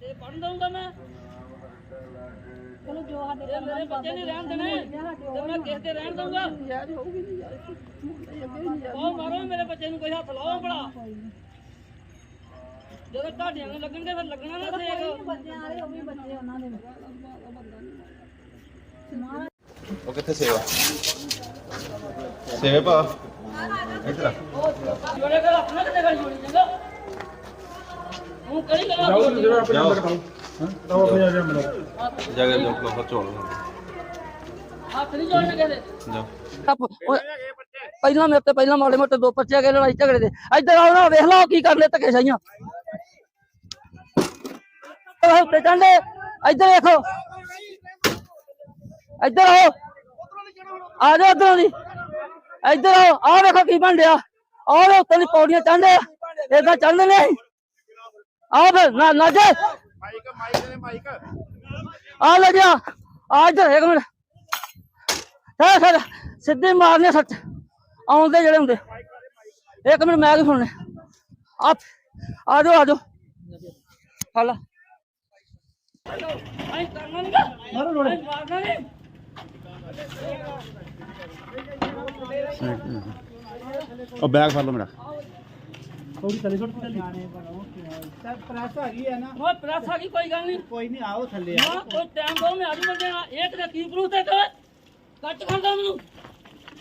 ਤੇ ਪੜਨ ਦਊਂਗਾ ਮੈਂ। ਚਲੋ ਜੋ ਸਾਡੇ ਇਹ ਮੇਰੇ ਬੱਚੇ ਨਹੀਂ ਰਹਿਣ ਦੇਣੇ ਤੇ ਮੈਂ ਕਿਸੇ ਤੇ ਰਹਿਣ ਦਊਂਗਾ। ਯਾਰ ਹੋਊਗੀ ਨਹੀਂ ਯਾਰ। ਉਹ ਮਾਰੋ ਮੇਰੇ ਬੱਚੇ ਨੂੰ ਕੋਈ ਹੱਥ ਲਾਓ ਬੜਾ ਜਦੋਂ ਤੁਹਾਡੀਆਂ ਨੂੰ ਲੱਗਣਗੇ ਫਿਰ ਲੱਗਣਾ ਨਾ ਸੇਕ। ਬੱਚਿਆਂ ਵਾਲੇ ਉਹ ਵੀ ਬੱਚੇ ਉਹਨਾਂ ਦੇ। ਉਹ ਕਿੱਥੇ ਸੇਵਾ? ਸੇਵਾ ਭਾ। ਇੱਧਰ ਆ। ਜੋੜੇ ਕਰ ਆਪਣਾ ਕਿਤੇ ਗੱਲ ਜੋੜੀ ਚੰਗਾ ਉਹ ਕਰੀ ਗੱਲ ਜਾਓ ਹੱਥ ਜਾ ਕੇ ਜੋ ਕੋ ਚੋਲ ਹੱਥ ਨਹੀਂ ਜੋੜਨੇ ਕਿਤੇ ਜਾਓ ਪਹਿਲਾਂ ਮੇਰੇ ਤੇ ਪਹਿਲਾਂ ਮਾੜੇ ਮੋਟੇ ਦੋ ਪਰਚੇ ਗਏ ਲੜਾਈ ਝਗੜੇ ਦੇ। ਇੱਧਰ ਆਓ ਨਾ ਵੇਖ ਲਓ ਕੀ ਕਰਨੇ ਧੱਕੇ ਸਾਈਆਂ ਉਹ ਉੱਤੇ ਚੰਡੇ ਇੱਧਰ ਦੇਖੋ ਇੱਧਰ ਆਓ। ਆ ਦੀ। ਇੱਧਰ ਆਓ। ਆ ਵੇਖੋ ਕੀ ਬਣ ਡਿਆ ਆਹ ਉੱਤੇ ਦੀ ਪੌੜੀਆਂ ਚੰਡੇ ਏਦਾਂ ਚੜ੍ਹਦੇ ਨੇ। ਆ ਫਿਰ ਨਾ ਨਾ ਜੇ ਮਾਈਕ ਮਾਈਕ ਦੇ ਮਾਈਕ। ਆ ਲੈ ਜਾ ਆ। ਇੱਧਰ ਇੱਕ ਮਿੰਟ। ਹੈ ਸਰ ਸਿੱਧੇ ਮਾਰਨੇ ਸੱਚ। ਆਉਂਦੇ ਜਿਹੜੇ ਹੁੰਦੇ। ਇੱਕ ਮਿੰਟ ਮੈਂ ਕੀ ਸੁਣਨੇ? ਆ ਆ ਜਾਓ ਆ ਜਾਓ। ਹਲਾ ਆਈ ਕਰਨਾ ਨਹੀਂ ਮਾਰੋ ਰੋੜੇ ਮਾਰਨਾ ਨਹੀਂ ਉਹ ਬੈਗ ਫੜ ਲਓ ਮੇਰਾ। ਪ੍ਰੈਸ ਆ ਗਈ ਹੈ ਨਾ। ਉਹ ਪ੍ਰੈਸ ਆ ਗਈ ਕੋਈ ਗੱਲ ਨਹੀਂ। ਕੋਈ ਨਹੀਂ ਆਓ ਥੱਲੇ ਨਾ ਕੋਈ ਟਾਈਮ ਦੋ ਮੈਂ ਆਜੂ ਬੰਦੇ ਨਾਲ। ਇੱਕ ਦਾ ਕੀ ਪ੍ਰੂਫ ਤੇ ਕਰ ਕੱਟ ਖਾਂਦਾ ਮੈਨੂੰ।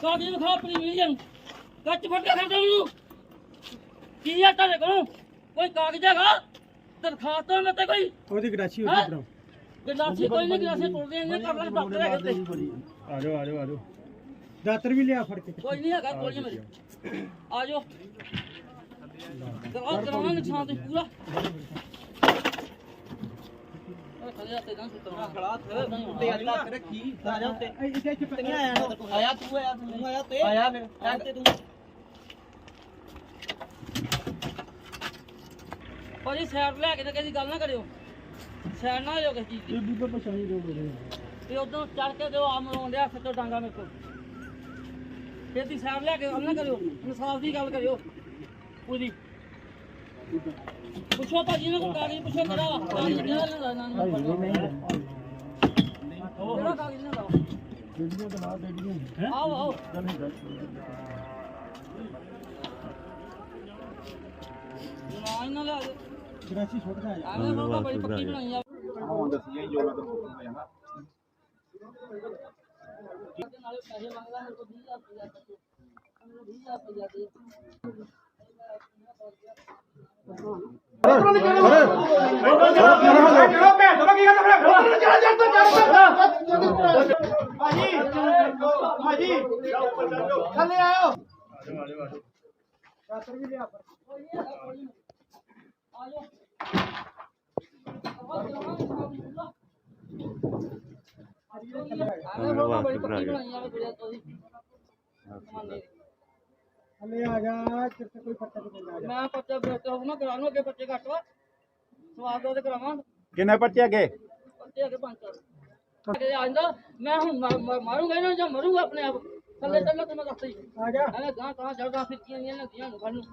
ਕਾਗਜ਼ ਵਿਖਾ ਆਪਣੀ ਮਿਲੀਅਨ ਕੱਟ ਫੜ ਕੇ ਖਾਂਦਾ ਮੈਨੂੰ। ਕੀ ਆ ਤੁਹਾਡੇ ਕੋਲ? ਕੋਈ ਕਾਗਜ਼ ਹੈਗਾ? ਦਰਖਾਸਤ ਹੈ ਮੈਂ ਤੇ ਕੋਈ? ਉਹਦੀ ਗਰਾਚੀ ਹੈਂ? ਗਲਾਸੀ ਕੋਈ ਨਹੀਂ ਟੁੱਟਦੇ ਇੰਨੇ ਕਰ ਲਾਂਗੇ ਡਾਕਟਰ ਹੈਗੇ ਤੇ ਆ ਜਾਓ ਆ ਜਾਓ ਆ ਜਾਓ। ਦਾਤਰ ਵੀ ਲਿਆ ਫੜ ਕੇ। ਕੋਈ ਨਹੀਂ ਹੈਗਾ ਕੋਈ ਮੇਰੇ। ਆ ਜਾਓ ਕਰਾਉਣਾ ਨੁਕਸਾਨ ਤੇ ਪੂਰਾ ਓਏ ਖੜੇ ਆਇਆ ਤੂੰ ਆਇਆ ਤੂੰ ਆਇਆ ਤੇ ਆਇਆ ਫਿਰ ਐਂ ਤੇ ਤੂੰ ਭਾਜੀ ਸਾਈਡ ਲੈ ਕੇ ਤੇ ਕਿਸੇ ਦੀ ਗੱਲ ਨਾ ਕਰਿਓ। ਸਾਈਡ ਨਾ ਹੋ ਕਿਸੇ ਚੀਜ਼ ਦੀ ਬੀਬੀ ਪਛਾਣੀ ਰੋਡ ਦੇ ਤੇ ਉਦੋਂ ਚੜ ਕੇ ਦਿਓ ਆਮ ਰੋਣ ਡਿਆ ਸੱਚੋ ਡਾਂਗਾ ਮੇਰੇ ਕੋਲ। ਫਿਰ ਦੀ ਸਾਈਡ ਲੈ ਕੇ ਗੱਲ ਨਾ ਕਰਿਓ। ਇਨਸਾਫ ਦੀ ਗੱਲ ਕਰਿਓ। ਪੂਰੀ ਪੁੱਛੋ ਭਾਜੀ ਨੇ ਕਾਗਜ਼ ਪੁੱਛੋ ਕਿਹੜਾ ਵਾ? ਕਾਗਜ਼ ਕਿਹੜਾ ਲੈਣਾ ਨੂੰ ਕਿਹੜਾ ਕਾਗਜ਼ ਲੈਣਾ ਵੀਡੀਓ ਬਣਾ ਵੀਡੀਓ ਆਓ। ਆਓ ਨਾ ਇਹਨਾਂ ਲੈ ਆਓ। ਗਰਾਚੀ ਛੋਟ ਜਾ ਆਵੇਂ ਬਾਬਾ ਬੜੀ ਪੱਕੀ ਬਣਾਈ ਆ। ਹੁਣ ਦੱਸੀਏ ਜੋ ਮੈਂ ਤੁਹਾਨੂੰ ਬੋਲਦਾ ਜਾਂਦਾ ਨਾਲੇ ਪੈਸੇ ਮੰਗਦਾ ਮੇਰੇ ਕੋਲ 20000 ਰੁਪਇਆ ਦੇ। ਮੈਨੂੰ 20000 ਰੁਪਇਆ ਦੇ। ਥੱਲੇ ਆਓ ਦਾਤਰ ਵੀ ਲਿਆ ਫੜ ਆਵੇਂ ਬਾਬਾ ਬੜੀ ਪੱਕੀ ਬਣਾਈ ਆ ਬੜਿਆ ਤੋਦੀ ਥੱਲੇ ਆ ਜਾ ਕਿਤੇ ਕੋਈ ਫੱਟਾ ਨਹੀਂ ਪੈਂਦਾ ਮੈਂ ਅੱਗੇ ਬੱਚੇ ਘੱਟ ਵਾ। ਸਵਾਦ ਕਰਾਵਾਂ। ਕਿੰਨੇ ਪਰਚੇ ਅੱਗੇ ਬੱਚੇ ਅੱਗੇ ਪੰਜ ਚਾਰ। ਅੱਗੇ ਆਂਦਾ ਮੈਂ ਹੁਣ ਮਾ- ਮਾ- ਮਾਰੂੰਗਾ ਇਹਨਾਂ ਨੂੰ ਜਾਂ ਮਰੂੰਗਾ ਆਪਣੇ ਆਪ? ਥੱਲੇ ਚੱਲੋ ਤੇ ਮੈਂ ਦੱਸ ਹੀ ਆ ਜਾ। ਐਵੇਂ ਗਾਂ ਕਹਾਂ ਜੜਦਾ ਫਿਰਕੀਆਂ ਨਹੀਂ ਲੱਗੀਆਂ ਨੂੰ ਨੂੰ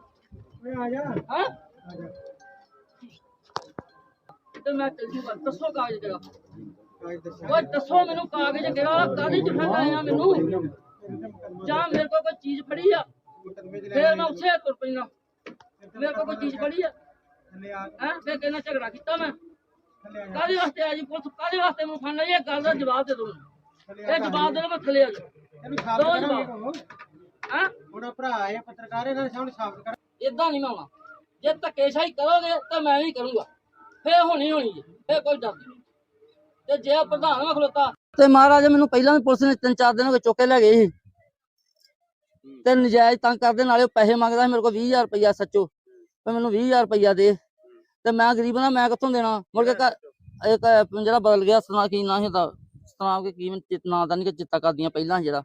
ਓਏ ਆ ਜਾ। ਹਾਂ? ਆ ਜਾ। ਤੇ ਮੈਂ ਤੈਨੂੰ ਬਸ ਦੱਸੋ ਕਾਗਜ਼ ਕਿਹੜਾ ਓਏ ਦੱਸੋ ਮੈਨੂੰ ਕਾਗਜ਼ ਕਿਹੜਾ ਕਾਹਦੀ ਚ ਫੜ ਆਇਆ ਮੈਨੂੰ? ਜਾਂ ਮੇਰੇ ਕੋਲ ਕੋਈ ਚੀਜ਼ ਫੜੀ ਆ? ਫੇਰ ਮੈਂ ਉੱਥੇ ਤੁਰ ਪੈਣਾ ਮੇਰੇ ਕੋਲ ਕੋਈ ਚੀਜ਼ ਫੜੀ ਆ। ਹੈ? ਫੇਰ ਕਿਹਨਾਂ ਝਗੜਾ ਕੀਤਾ ਮੈਂ। ਕਾਹਦੇ ਵਾਸਤੇ ਆ ਜੀ ਪੁਲਿਸ? ਕਾਹਦੇ ਵਾਸਤੇ ਮੈਨੂੰ ਫੜਨਾ ਇਹ ਗੱਲ ਦਾ ਜਵਾਬ ਦੇ ਦੋ ਇਹ ਜਵਾਬ ਦੇ ਮੈਂ ਥੱਲੇ ਆ ਜਾ। ਦੋ ਜਵਾਬ। ਹੈ? ਉਹਦਾ ਭਰਾ ਹੈ ਪੱਤਰਕਾਰ ਇਹਨਾਂ ਸਾਹਮਣੇ ਸਾਫ਼ ਕਰ। ਇਦਾਂ ਨਹੀਂ ਮੈਂ ਆਉਣਾ। ਜੇ ਧੱਕੇਸ਼ਾਹੀ ਕਰੋਗੇ ਤਾਂ ਮੈਂ ਵੀ ਕਰੂੰਗਾ। ਫੇਰ ਹੋਣੀ ਹੋਣੀ ਹੈ ਫੇਰ ਕੋਈ ਡਰ ਨਹੀਂ। ਤੇ ਜੇ ਪ੍ਰਧਾਨ ਖਲੋਤਾ ਤੇ ਮਹਾਰਾਜ ਮੈਨੂੰ ਪਹਿਲਾਂ ਵੀ ਪੁਲਿਸ ਨੇ ਤਿੰਨ ਚਾਰ ਦਿਨ ਹੋ ਗਏ ਚੁੱਕ ਲੈ ਗਏ ਸੀ। ਤੇ ਨਜਾਇਜ਼ ਤੰਗ ਕਰਦੇ, ਨਾਲੇ ਉਹ ਪੈਸੇ ਮੰਗਦਾ ਮੇਰੇ ਕੋਲ 20000 ਰੁਪਇਆ ਸੱਚੋ। ਤੇ ਮੈਨੂੰ 20000 ਰੁਪਇਆ ਦੇ ਤੇ ਮੈਂ ਗਰੀਬ ਨਾ ਮੈਂ ਕਿੱਥੋਂ ਦੇਣਾ? ਮੁੜ ਕੇ ਘਰ ਇੱਕ ਜਿਹੜਾ ਬਦਲ ਗਿਆ, ਸੁਣਾ ਕੀ ਨਾ ਸੀ ਸੁਣਾ ਕੇ ਕੀ ਮੈਨੂੰ ਚਿਤ- ਨਾਂ ਦਾ ਨਹੀਂ ਕਿ ਚਿੱਤਾ ਕਰਦੀਆਂ ਪਹਿਲਾਂ ਸੀ ਜਿਹੜਾ।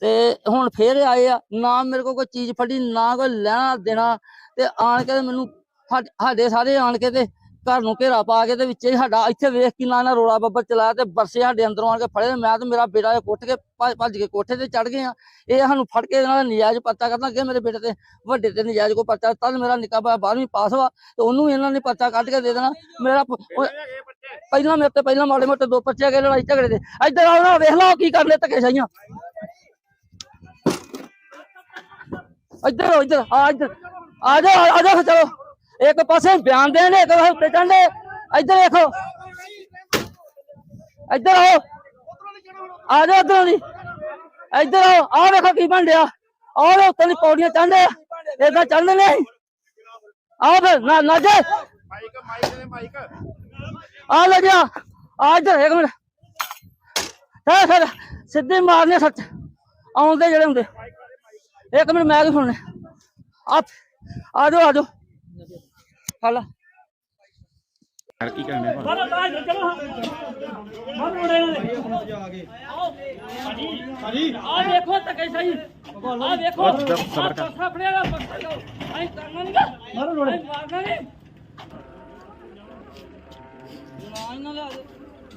ਤੇ ਹੁਣ ਫੇਰ ਆਏ ਆ, ਨਾ ਮੇਰੇ ਕੋਲ ਕੋਈ ਚੀਜ਼ ਫੜੀ, ਨਾ ਕੋਈ ਲੈਣਾ ਦੇਣਾ ਤੇ ਆਣ ਕੇ ਤੇ ਮੈਨੂੰ ਸਾਡੇ ਸਾਰੇ ਆਣ ਕੇ ਤੇ ਘਰ ਨੂੰ ਘੇਰਾ ਪਾ ਕੇ ਤੇ ਵਿੱਚੇ ਸਾਡਾ ਇੱਥੇ ਵੇਖ ਕੇ ਨਾ ਨਾ ਰੋਲਾ ਬੱਬਰ ਚਲਾਇਆ ਤੇ ਬਰਸੇ ਸਾਡੇ ਅੰਦਰੋਂ ਆਣ ਕੇ ਫੜੇ ਮੈਂ ਤੇ ਮੇਰਾ ਬੇਟਾ ਕੁੱਟ ਕੇ ਭੱਜ ਕੇ ਕੋਠੇ ਤੇ ਚੜ ਗਏ ਆ। ਇਹ ਸਾਨੂੰ ਫੜ ਕੇ ਇਹਨਾਂ ਦਾ ਪਰਚਾ ਕਰਨਾ ਅੱਗੇ ਮੇਰੇ ਬੇਟੇ ਤੇ ਵੱਡੇ ਤੇ ਨਜਾਇਜ਼ ਕੋ ਪਰਚਾ ਤਦ ਮੇਰਾ ਨਿੱਕਾ ਭਰਾ 12ਵੀਂ ਪਾਸ ਵਾ ਤੇ ਉਹਨੂੰ ਇਹਨਾਂ ਨੇ ਪਰਚਾ ਕੱਢ ਕੇ ਦੇ ਦੇਣਾ। ਮੇਰਾ ਪਹਿਲਾਂ ਮੇਰੇ ਤੇ ਪਹਿਲਾਂ ਮਾੜੇ ਮੋਟੇ ਦੋ ਪਰਚੇ ਗਏ ਲੜਾਈ ਝਗੜੇ ਦੇ। ਇੱਧਰ ਆਓ ਨਾ, ਵੇਖ ਲਓ ਕੀ ਕਰਨੇ ਧੱਕੇ ਸਾਈਆਂ ਇੱਧਰ ਆਓ, ਇੱਧਰ ਆ ਇੱਧਰ। ਆ ਜਾ ਆ ਜਾ ਚਲੋ। ਇੱਕ ਪਾਸੇ ਬਿਆਨ ਦੇਣ ਇੱਕ ਪਾਸੇ ਉੱਤੇ ਚੜ੍ਹਨੇ ਇੱਧਰ ਵੇਖੋ। ਇੱਧਰ ਆਓ। ਆ ਜਾਓ ਇੱਧਰ ਦੀ। ਇੱਧਰ ਆਓ। ਆ ਵੇਖੋ ਕੀ ਬਣ ਡਿਆ ਆਹ ਵੇ ਉੱਤੇ ਦੀ ਪੌੜੀਆਂ ਚੜ੍ਹਦੇ ਏਦਾਂ ਚੜ੍ਹਦੇ ਨੇ ਆਓ ਫਿਰ ਨਾ ਨਾ ਜੇ। ਮਾਈਕ ਮਾਈਕ ਦੇ ਮਾਈਕ ਆ। ਲੈ ਗਿਆ ਆ ਇੱਧਰ, ਇੱਕ ਮਿੰਟ। ਹੈ ਫਿਰ, ਸਿੱਧੇ ਮਾਰਨੇ ਸੱਚ। ਆਉਂਦੇ ਜਿਹੜੇ ਹੁੰਦੇ। ਇੱਕ ਮਿੰਟ, ਮੈਂ ਕੀ ਸੁਣਨੇ। ਆ ਆ ਜਾਓ ਆ ਜਾਓ। ਹਲਾ ਯਾਰ ਕੀ ਕਰਨੇ ਭਾਈ? ਚਲੋ। ਬਾਹਰ ਚਲੋ ਮਨ ਮੁੜੇ ਨਾ ਹਾਂਜੀ ਆ ਦੇਖੋ ਧੱਕੇ ਸਹੀ। ਆ ਦੇਖੋ। ਸਬਰ- ਸਬਰ ਕਰ। ਪਾਸਾ ਫੜਿਆ ਪਰਸਾ ਲਓ ਐਂ ਕਰਨਾ ਨਹੀਂ ਮਾਰੋ ਲੋੜੇ। ਮਾਰਨਾ ਨਹੀਂ ਨਾ ਇਹਨਾਂ ਲਿਆ ਦੇ।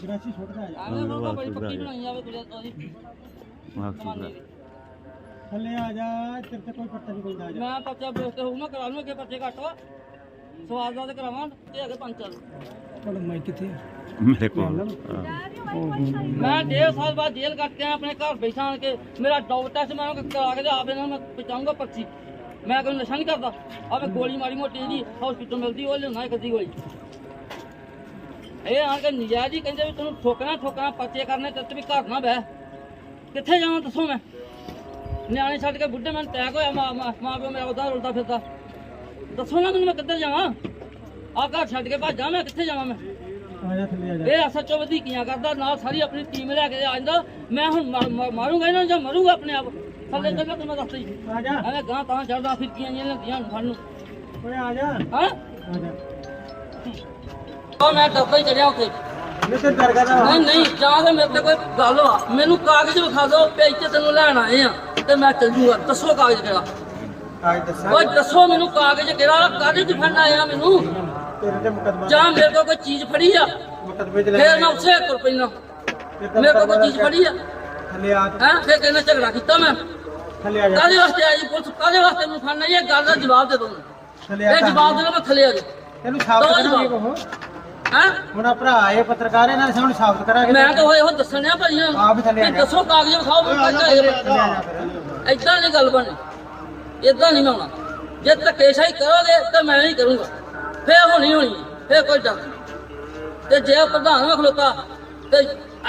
ਗਰਾਚੀ ਛੋਟ ਜਾ ਆਵੇਂ ਬੜਾ ਬੜੀ ਪੱਕੀ ਬਣਾਈ ਜਾਵੇ ਤੁਰੇ ਤੋਦੀ ਥੱਲੇ ਆ ਜਾ ਤੇਰੇ ਤੇ ਕੋਈ ਪੱਤਾ ਨਹੀਂ ਕੋਈ ਆ ਜਾ ਮੈਂ ਪਰਚਾ ਬੇਸ ਤੇ ਹੋਊ ਮੈਂ ਕਰਾ ਲੂੰ ਅੱਗੇ ਪਰਚੇ ਘੱਟ ਵਾ ਸਵਾਲ ਦਾ ਤੇ ਕਰਾਵਾਂ ਤੇ ਅੱਗੇ ਪੰਜ ਚੱਲ ਤੁਹਾਡਾ ਮਾਈਕ ਕਿੱਥੇ ਆ? ਮੇਰੇ ਕੋਲ। ਮੈਂ ਡੇਢ ਸਾਲ ਬਾਅਦ ਜੇਲ੍ਹ ਕੱਟ ਕੇ ਆਇਆ, ਆਪਣੇ ਘਰ ਬੈਠਾ ਆਣ ਕੇ। ਮੇਰਾ ਡੌਗ ਟੈਸਟ ਮੈਂ ਉਹਨੂੰ ਕਰਾ ਕੇ ਤੇ ਆਪ ਇਹਨਾਂ ਨੂੰ ਮੈਂ ਪਹੁੰਚਾਊਂਗਾ ਪਰਚੀ। ਮੈਂ ਕੋਈ ਨਸ਼ਾ ਨਹੀਂ ਕਰਦਾ। ਆ ਮੈਂ ਗੋਲੀ ਮਾਰੀ ਮੋਟੀ ਜਿਹੀ ਹਸਪੀਟਲ ਮਿਲਦੀ ਉਹ ਲਿਆਉਣਾ ਇੱਕ ਅੱਧੀ ਗੋਲੀ। ਇਹ ਆਣ ਕੇ ਨਜਾਇਜ਼ ਹੀ ਕਹਿੰਦੇ ਵੀ ਤੈਨੂੰ ਠੋਕਣਾ ਠੋਕਣਾ ਪਰਚੇ ਕਰਨੇ ਤੇ ਵੀ ਘਰ ਨਾ ਬਹਿ। ਕਿੱਥੇ ਜਾਵਾਂ ਦੱਸੋ ਮੈਂ? ਨਿਆਣੇ ਛੱਡ ਕੇ ਬੁੱਢੇ ਮੈਨੂੰ ਟੈਕ ਹੋਇਆ ਮਾਂ ਮਾਂ ਮਾਂ ਪਿਓ ਮੇਰਾ ਉਦਾਂ ਰੁਲਦਾ ਫਿਰਦਾ। ਦੱਸੋ ਨਾ ਮੈਨੂੰ ਮੈਂ ਕਿੱਧਰ ਜਾਵਾਂ? ਆ ਘਰ ਛੱਡ ਕੇ ਭੱਜਾਂ ਮੈਂ ਕਿੱਥੇ ਜਾਵਾਂ ਮੈਂ? ਆ ਜਾ ਥੱਲੇ ਆ ਜਾ। ਇਹ ਵਧੀਕੀਆਂ ਕਰਦਾ ਨਾਲ ਸਾਰੀ ਆਪਣੀ ਟੀਮ ਲੈ ਕੇ ਆ ਜਾਂਦਾ। ਮੈਂ ਹੁਣ ਮਾਰੂੰਗਾ ਇਹਨਾਂ ਨੂੰ ਜਾਂ ਮਰੂੰਗਾ ਆਪਣੇ ਆਪ? ਥੱਲੇ ਚੱਲੋ ਤੁਹਾਨੂੰ ਮੈਂ ਦੱਸਦਾ ਜੀ ਆ ਜਾ। ਐਵੇਂ ਗਾਂ ਤਾਂ ਚੜਦਾ ਫਿਰਕੀਆਂ ਜਿਹੀਆਂ ਲੈਂਦੀਆਂ ਨੂੰ ਸਾਨੂੰ। ਓਏ ਆ ਜਾ। ਹਾਂ? ਆ ਜਾ। ਉਹ ਮੈਂ ਡੱਬਾ ਹੀ ਚੜਿਆ ਉੱਥੇ। ਨਹੀਂ ਨਹੀਂ ਨਹੀਂ ਜਾਂ ਤੇ ਮੇਰੇ ਤੇ ਕੋਈ ਗੱਲ ਵਾ। ਮੈਨੂੰ ਕਾਗਜ਼ ਵਿਖਾ ਦਿਓ ਇੱਥੇ ਤੈਨੂੰ ਲੈਣ ਆਏ ਆ। ਤੇ ਮੈਂ ਚੱਲ ਜੂਗਾ ਦੱਸੋ ਕਾਗਜ਼ ਕਿਹੜਾ। ਓਏ ਦੱਸੋ ਮੈਨੂੰ ਕਾਗਜ਼ ਕਿਹੜਾ ਕਾਗਜ਼ ਦਿਖਾਣ ਆਇਆ ਮੈਨੂੰ? ਤੇਰੇ ਤੇ ਮੁਕਦਮਾ ਜਾਂ ਮੇਰੇ ਕੋਲ ਕੋਈ ਚੀਜ਼ ਫੜੀ ਆ? ਮੁਕਦਮੇ ਚ ਲੈ ਫੇਰ ਮੈਂ ਉਸੇ ਤੁਰ ਪੈਣਾ ਮੇਰੇ ਕੋਲ ਕੋਈ ਚੀਜ਼ ਫੜੀ ਆ? ਥੱਲੇ ਆ ਹੈਂ? ਫੇਰ ਕਹਿੰਦਾ ਝਗੜਾ ਕੀਤਾ ਮੈਂ? ਥੱਲੇ ਆ ਜਾ। ਕਾਹਦੇ ਵਾਸਤੇ ਆਈ ਪੁਲਿਸ? ਕਾਹਦੇ ਵਾਸਤੇ ਮੈਨੂੰ ਫੜਨਾ ਇਹ ਗੱਲ ਦਾ ਜਵਾਬ ਦੇ ਦੋ ਥੱਲੇ ਆ ਇਹ ਜਵਾਬ ਦੇ ਦੋ ਮੈਂ ਥੱਲੇ ਆ ਜਾ। ਤੈਨੂੰ ਦੋ ਕਰਾਂਗੇ। ਉਹ ਹੈਂ? ਹੁਣ ਆ ਭਰਾ ਆਏ ਪੱਤਰਕਾਰ ਇਹਨਾਂ ਦੇ ਸਾਹਮਣੇ ਸਾਬਤ ਕਰਾਂਗੇ। ਮੈਂ ਤਾਂ ਹੋਏ ਉਹ ਦੱਸਣਿਆ ਭਾਈ। ਥੱਲੇ ਆ ਵੀ ਜਾ। ਦੱਸੋ ਕਾਗਜ਼ ਵਿਖਾਓ ਮੈਂ ਥੱਲੇ ਏਦਾਂ ਨਹੀਂ ਗੱਲ ਬਣਨੀ ਏਦਾਂ ਨਹੀਂ ਮੈਂ ਹੋਣਾ ਜੇ ਧੱਕੇਸ਼ਾਹੀ ਕਰੋਗੇ ਤਾਂ ਮੈਂ ਨਹੀਂ ਕਰੂੰਗਾ। ਫੇਰ ਹੋਣੀ ਹੋਣੀ ਫੇਰ ਕੋਈ ਡਰ ਤੇ ਜੇ ਪ੍ਰਧਾਨ ਨਾ ਖਲੋਤਾ ਤੇ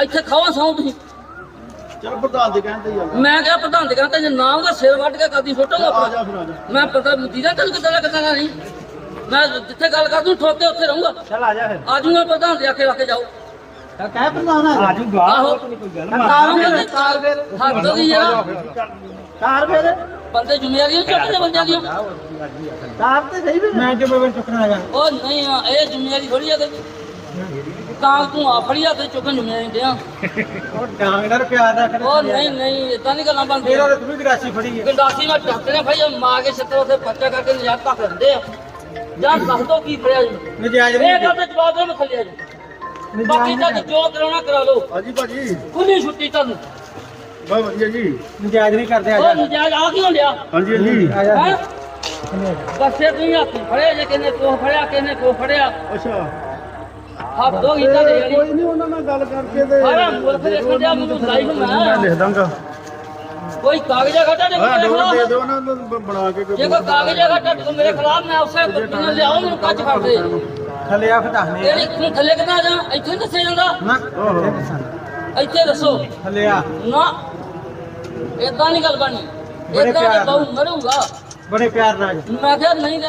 ਇੱਥੇ ਖਾਵਾ ਸੌਂ ਤੁਸੀਂ। ਚਲ ਪ੍ਰਧਾਨ ਦੇ ਕਹਿੰਦੇ ਆ। ਮੈਂ ਕਿਹਾ ਪ੍ਰਧਾਨ ਦੇ ਕਹਿੰਦਾ ਜੇ ਨਾ ਆਉਂਗਾ ਸਿਰ ਵੱਢ ਕੇ ਕਦੀ ਸੁੱਟੂਗਾ ਆ ਜਾ ਫਿਰ ਆ ਜਾ। ਮੈਂ ਪਤਾ ਦੀਦਾ ਤੈਨੂੰ ਕਿੱਦਾਂ ਦਾ ਕਿੱਦਾਂ ਨਹੀਂ। ਮੈਂ ਜਿੱਥੇ ਗੱਲ ਕਰ ਦੂੰ ਠੋਕ ਕੇ ਉੱਥੇ ਰਹੂੰਗਾ। ਚੱਲ ਆ ਜਾ ਫਿਰ। ਆ ਜਾਊਂਗਾ ਪ੍ਰਧਾਨ ਦੇ ਆਖੇ ਰੱਖ ਜਾਓ। ਕਹਿ ਪ੍ਰਧਾਨ ਆ ਜੂਗਾ ਆਹੋ। ਕੋਈ ਗੱਲ। ਆਉਂਗਾ ਤੇ ਕਾਰ ਫੇਰ ਹੱਦ ਹੋ ਗਈ ਯਾਰ ਕਾਰ ਫਿਰ। ਬੰਦੇ ਜ਼ਿੰਮੇਵਾਰੀਆਂ ਚੁੱਕਦੇ ਬੰਦਿਆਂ ਦੀਆਂ ਕਾਰ ਤੇ ਸਹੀ ਵੀ ਮੈਂ ਜੋ ਮੈਂ ਚੁੱਕਣਾ ਹੈਗਾ? ਉਹ ਨਹੀਂ ਆ ਇਹ ਜ਼ਿੰਮੇਵਾਰੀ ਥੋੜੀ ਆ ਤੇ। ਤਾਂ ਤੂੰ ਆ ਫੜੀ ਆ ਤੇ ਚੁੱਕਣ ਜ਼ਿੰਮੇਵਾਰੀ ਦਿਆਂ ਉਹ ਡਾਂਗਰ ਪਿਆਰ ਦਾ ਕਰ। ਉਹ ਨਹੀਂ ਨਹੀਂ ਇਦਾਂ ਨਹੀਂ ਗੱਲਾਂ ਫਿਰ ਬਣਦੀਆਂ ਉਹ ਤੂੰ ਵੀ ਗਰਾਸੀ ਫੜੀ ਹੈ ਗੰਡਾਸੀ ਮੈਂ ਡਾਕਟਰ ਨੇ ਭਾਈ ਮਾਰ ਕੇ ਛੱਤਰ ਉੱਥੇ ਪੱਟਾ ਕਰਕੇ ਨਜ਼ਾਰ ਤੱਕ ਦਿੰਦੇ ਆ। ਜਾਂ ਦੱਸ ਦੋ ਕੀ ਫੜਿਆ ਜੀ। ਨਜਾਇਜ਼ ਇਹ ਨਹੀਂ ਗੱਲ ਤੇ ਜਵਾਬ ਦੇ ਮੈਂ ਥੱਲੇ ਆ ਜੀ। ਬਾਕੀ ਤਾਂ ਜੋ ਕਰਾਉਣਾ ਕਰਾ ਲਓ। ਹਾਂਜੀ ਭਾਜੀ। ਖੁੱਲੀ ਛੁੱਟੀ ਤੁਹਾਨੂੰ ਬਹੁਤ ਵਧੀਆ ਜੀ। ਨਜਾਇਜ਼ ਨਹੀਂ ਕਰਦੇ ਆ ਉਹ ਜਾ ਨਜਾਇਜ਼ ਆ ਕਿਉਂ ਲਿਆ? ਹਾਂਜੀ ਹਾਂਜੀ। ਹੈ ਬੱਸੇ ਤੁਸੀਂ ਹੱਥ ਫੜਿਆ ਜੇ ਕਿਨੇ ਕੋ ਫੜਿਆ ਕਿਨੇ ਕੋ ਫੜਿਆ। ਅੱਛਾ। ਹੱਥ ਦੋ ਗੀਤਾ ਦੇ ਯਾਰੀ ਕੋਈ ਨਹੀਂ ਉਹਨਾਂ ਨਾਲ ਗੱਲ ਕਰਕੇ ਤੇ ਸਾਰਾ ਮੁਲਕ ਦੇਖਣ ਡਿਆ ਮੈਨੂੰ ਲਾਈਵ ਮੈਂ। ਮੈਂ ਲਿਖ ਦਾਂਗਾ ਕੋਈ ਕਾਗਜ਼ਾ ਘਟਾ ਦੇ ਹਾਂ ਮੇਰੇ ਡੋਰ ਦੇ ਖਿਲਾਫ ਦਿਓ ਉਹਨਾਂ ਨੂੰ ਬ- ਬਣਾ ਕੇ ਜੇ ਕੋਈ ਕਾਗਜ਼ਾ ਘਟਾ ਦੇ ਮੇਰੇ ਖਿਲਾਫ ਮੈਂ ਉਸੇ ਨੂੰ ਲਿਆਓ ਮੈਨੂੰ ਕੱਚ ਫੜ ਦੇ। ਥੱਲੇ ਆ ਫਿਰ ਦੱਸਨੇ ਤੇਰੀ ਤੂੰ ਥੱਲੇ ਕਿੱਦਾਂ ਜਾ? ਇੱਥੇ ਨੀ ਦੱਸਿਆ ਜਾਂਦਾ। ਨਾ। ਓਹੋ। ਇੱਥੇ ਦੱਸੋ। ਥੱਲੇ ਆ। ਨਾ। ਏਦਾਂ ਨਹੀਂ ਗੱਲ ਬਣਨੀ ਬੜੇ ਏਦਾਂ ਪਿਆਰ ਨਹੀਂ ਬਹੁ ਮਰੂੰਗਾ ਬੜੇ ਪਿਆਰ ਨਾਲ। ਮੈਂ ਕਿਹਾ ਨਹੀਂ ਤੇ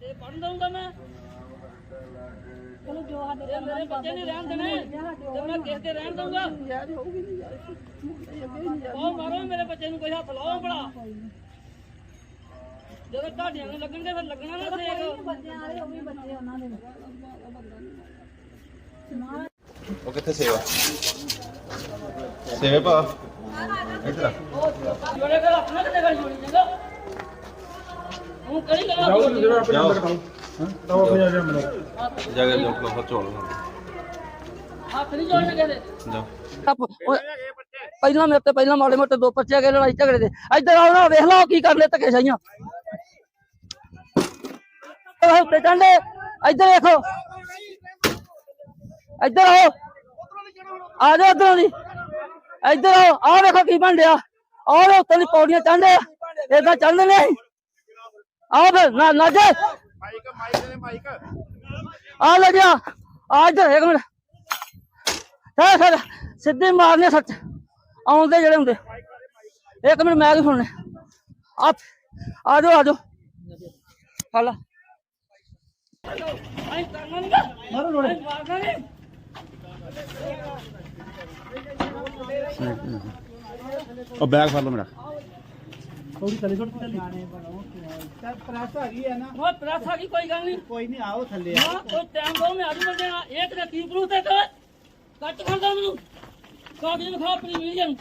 ਤੇ ਪੜਨ ਦਊਂਗਾ ਮੈਂ ਚਲੋ ਜੋ ਸਾਡੇ ਇਹ ਮੇਰੇ ਬੱਚੇ ਨਹੀਂ ਰਹਿਣ ਦੇਣੇ ਤੇ ਮੈਂ ਕਿਸੇ ਦੇ ਰਹਿਣ ਦਊਂਗਾ ਯਾਰ ਹੋਊਗੀ ਨਹੀਂ ਯਾਰ ਅੱਗੇ ਨਹੀਂ ਯਾਰ ਉਹ ਮਾਰੋ ਮੇਰੇ ਬੱਚੇ ਨੂੰ ਕੋਈ ਹੱਥ ਲਾਓ ਭਲਾ ਜਦੋਂ ਤੁਹਾਡੀਆਂ ਨੂੰ ਲੱਗਣਗੇ ਫਿਰ ਲੱਗਣਾ ਨਾ ਸੇਕ ਬੱਚਿਆਂ ਵਾਲੇ ਉਹ ਵੀ ਬੱਚੇ ਉਹਨਾਂ ਦੇ ਉਹ ਕਿੱਥੇ ਸੇਵਾ? ਸੇਵੇ ਭਾ ਇੱਧਰ ਆ। ਜੋੜੇ ਫਿਰ ਆਪਣਾ ਕਿਤੇ ਗੱਲ ਜੋੜੀ ਜਾਂਦਾ ਉਹ ਕਰੀ ਗਾ ਜਾਓ ਤਵਾ ਪਿਆ ਜਾ ਮੈਨੂੰ ਜਾ ਕੇ ਜੋ ਕੋਲ ਚੋਲ ਹੱਥ ਨਹੀਂ ਜੋੜਨੇ ਕਿਤੇ ਜਾ ਪਹਿਲਾਂ ਮੇਰੇ ਤੇ ਪਹਿਲਾਂ ਮਾੜੇ ਮੋਟੇ ਦੋ ਪਰਚੇ ਗਏ ਲੜਾਈ ਝਗੜੇ ਦੇ। ਇੱਧਰ ਆਓ ਨਾ ਵੇਖ ਲਓ ਕੀ ਕਰ ਲੈ ਧੱਕੇ ਸਾਈਆਂ ਉਹ ਉੱਤੇ ਚੰਡੇ ਇੱਧਰ ਦੇਖੋ ਇੱਧਰ ਆਓ। ਆ ਜਾਓ ਇੱਧਰੋਂ ਦੀ। ਇੱਧਰ ਆਓ, ਆਹ ਵੇਖੋ ਕੀ ਬਣ ਡਿਆ ਆਹ ਦੇ ਉੱਤੇ ਦੀ ਪੌੜੀਆਂ ਚੰਡੇ ਏਦਾਂ ਚੜ੍ਹਦੇ ਨੇ ਆਓ ਫਿਰ, ਨਾ ਨਾ ਜੇ। ਮਾਈਕ ਮਾਈਕ ਦੇ ਮਾਈਕ ਆ ਲੈ ਗਿਆ ਆ ਇੱਧਰ, ਇੱਕ ਮਿੰਟ। ਹੈ ਸਰ ਸਿੱਧੇ ਮਾਰਨੇ ਸੱਚ। ਆਉਂਦੇ ਜਿਹੜੇ ਹੁੰਦੇ। ਇੱਕ ਮਿੰਟ, ਮੈਂ ਵੀ ਸੁਣਨੇ? ਆ ਆ ਜਾਓ ਆ ਜਾਓ। ਹਲਾ ਮਾਰੋ ਰੋੜੇ। ਉਹ ਬੈਗ ਫੜ ਲਓ ਮੇਰਾ। ਥੋੜੀ ਥੱਲੇ ਛੋੜ ਥੱਲੇ। ਚੱਲ ਪ੍ਰੈਸ ਆ ਗਈ ਹੈ ਨਾ। ਉਹ ਪ੍ਰੈਸ ਆ ਗਈ ਕੋਈ ਗੱਲ ਨਹੀਂ। ਕੋਈ ਨਹੀਂ ਆਓ ਥੱਲੇ ਹਾਂ ਉਹ ਟਾਈਮ ਦੋ ਮੈਂ ਆਜੂ ਬੰਦੇ ਨਾਲ ਇੱਕ ਦਾ ਕੀ ਪ੍ਰੂਫ ਤੇ ਕੱਟ ਖੜਦਾ ਮੈਨੂੰ। ਕਾਗਜ਼ ਵਿਖਾ ਆਪਣੀ ਮਿਲੀਅਨ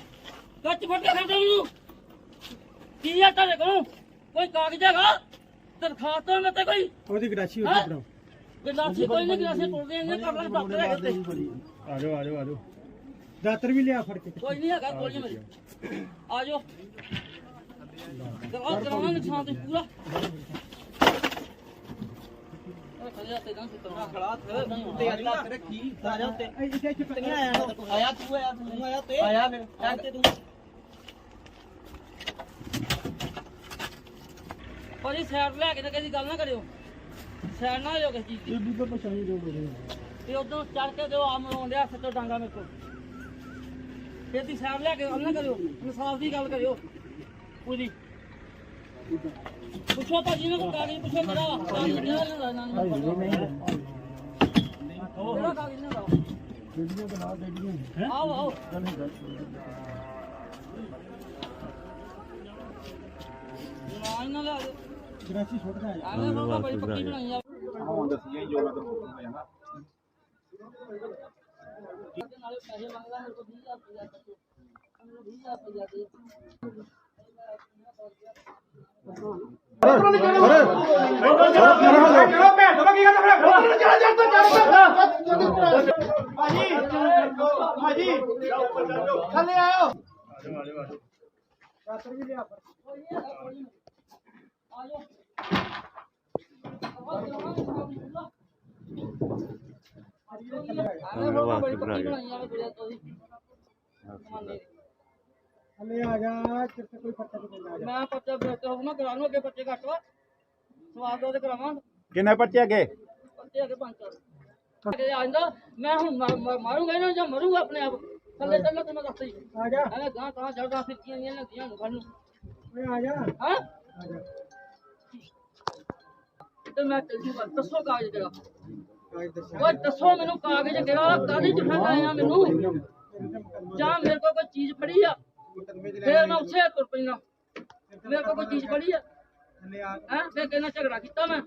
ਕੱਟ ਫੜ ਕੇ ਖੜਦਾ ਮੈਨੂੰ। ਕੀ ਆ ਤੁਹਾਡੇ ਕੋਲ? ਕੋਈ ਕਾਗਜ਼ ਹੈਗਾ? ਦਰਖਾਸਤ ਹੋਵੇ ਤੇ ਕੋਈ। ਉਹਦੀ ਗਰਾਸ਼ੀ ਹੈਂ? ਉੱਤੇ ਬਣਾਓ ਗਲਾਸੀ ਕੋਈ ਨਹੀਂ ਗਲਾਸੀ ਟੁੱਟਦੇ ਇੰਨੇ ਕਰ ਲੈ ਡਾਕਟਰ ਹੈਗੇ ਤੇ। ਆ ਜਾਓ ਆ ਜਾਓ ਆ ਜਾਓ। ਦਾਤਰ ਵੀ ਲਿਆ ਫੜ ਕੇ। ਕੋਈ ਨਹੀਂ ਹੈਗਾ ਕੋਈ ਨਹੀਂ ਮੇਰੇ ਆ ਜਾਓ। ਕਰਾਉ ਕਰਾਉਣਾ ਨੁਕਸਾਨ ਤੇ ਪੂਰਾ। ਤੇ ਆਇਆ ਆਇਆ ਤੂੰ। ਆਇਆ ਤੂੰ ਆਇਆ ਤੇ ਆਇਆ ਫਿਰ ਤੇ ਤੂੰ। ਭਾਜੀ ਸਾਈਡ ਲੈ ਕੇ ਤਾਂ ਕਿਸੇ ਗੱਲ ਨਾ ਕਰਿਓ। ਸਾਈਡ ਨਾ ਹੋ ਕਿਸੇ ਚੀਜ਼ ਦੀ। ਬੀਬੀ ਕੋ ਪਛਾਣੀ ਜੋ ਬੋਲੇ ਤੇ ਉਦੋਂ ਚੜ ਕੇ ਦਿਓ ਆਮ ਲਾਉਂਦਿਆ ਸੱਤੋ ਡਾਂਗਾ ਮੇਰੇ ਕੋਲ। ਫਿਰ ਦੀ ਸਾਈਡ ਲੈ ਕੇ ਗੱਲ ਨਾ ਕਰਿਓ ਇਨਸਾਫ ਦੀ ਗੱਲ ਕਰਿਓ। ਪੂਰੀ ਪੁੱਛੋ ਭਾਜੀ ਨੇ ਕੋਈ ਕਾਗਜ਼ ਪੁੱਛੋ ਮੇਰਾ ਕਾਗਜ਼ ਨਹੀਂ ਲੈਣਾ ਨਾ ਕਿਹੜਾ ਕਾਗਜ਼ ਨਹੀਂ ਲਾਓ ਆਓ ਆਓ। ਨਾ ਇਹਨਾਂ ਲਾ ਦਿਓ ਗਰਾਸ਼ੀ ਛੋਟਦਾ ਹੈ ਆਵੇਂ ਬਾਬਾ ਪੱਕੀ ਬਣਾਈ ਆ। ਹਾਂ ਦੱਸੀਏ ਜੋ ਮੈਂ ਤੁਹਾਨੂੰ ਜਾਣਾ ਨਾਲੇ ਪੈਸੇ ਮੰਗਦਾ ਮੇਰੇ ਕੋਲ 20000 ਰੁਪਇਆ ਦੇ ਮੈਨੂੰ 20000 ਰੁਪਇਆ ਦੇ ਦਾਤਰ ਵੀ ਲਿਆ ਫੜ ਆਜੋ। ਆਵੇਂ ਬਾਬਾ ਬੜੀ ਪੱਕੀ ਬਣਾਈ ਆ ਵੀਰੇ ਤੁਸੀਂ ਕਮਾਨੇ ਦੀ। ਥੱਲੇ ਆ ਜਾ ਕਿਤੇ ਕੋਈ ਪੱਤਾ ਨਹੀਂ ਪੈਂਦਾ ਮੈਂ ਪੱਤੇ ਬਰਤੇ ਹੋਊ ਨਾ ਕਰਾ ਲੂ ਅੱਗੇ ਪੱਤੇ ਘੱਟ ਵਾ। ਸਵਾਦ ਉਹਦੇ ਕਰਾਵਾਂ। ਕਿੰਨੇ ਪਰਚੇ ਅੱਗੇ? ਪੱਤੇ ਅੱਗੇ ਪੰਜ ਚਾਰ। ਅੱਗੇ ਆ ਜਾਂਦਾ ਮੈਂ ਹੁਣ ਮਾਰੂੰਗਾ ਇਹਨਾਂ ਨੂੰ ਜਾਂ ਮਰੂੰਗਾ ਆਪਣੇ ਆਪ? ਥੱਲੇ ਚੱਲੋ ਤੇ ਮੈਂ ਦੱਸ ਹੀ। ਆ ਜਾ। ਐਵੇਂ ਗਾਂ ਤਾਂ ਚੜਦਾ ਫਿਰਤੀਆਂ ਨਹੀਂ ਲੱਗੀਆਂ ਨੂੰ ਫੜਨ ਓਏ ਆ ਜਾ। ਹਾਂ? ਆ ਜਾ। ਤੇ ਮੈਂ ਚੱਲ ਜੂਗਾ ਦੱਸੋ ਕਾਗਜ਼ ਦੱਸਿਆ ਓਏ ਦੱਸੋ ਮੈਨੂੰ ਕਾਗਜ਼ ਕਿਹੜਾ, ਕਾਹਦੀ ਡਿਫੈਂਸ ਆਇਆ ਮੈਨੂੰ? ਜਾਂ ਮੇਰੇ ਕੋਲ ਕੋਈ ਚੀਜ਼ ਫੜੀ ਆ? ਮੁਕਦਮੇ ਫੇਰ ਮੈਂ ਉੱਥੇ ਤੁਰ ਪੈਣਾ ਮੇਰੇ ਕੋਲ ਕੋਈ ਚੀਜ਼ ਫੜੀ ਆ? ਥੱਲੇ ਆ ਫੇਰ ਕਿਹਨਾਂ ਝਗੜਾ ਕੀਤਾ ਮੈਂ?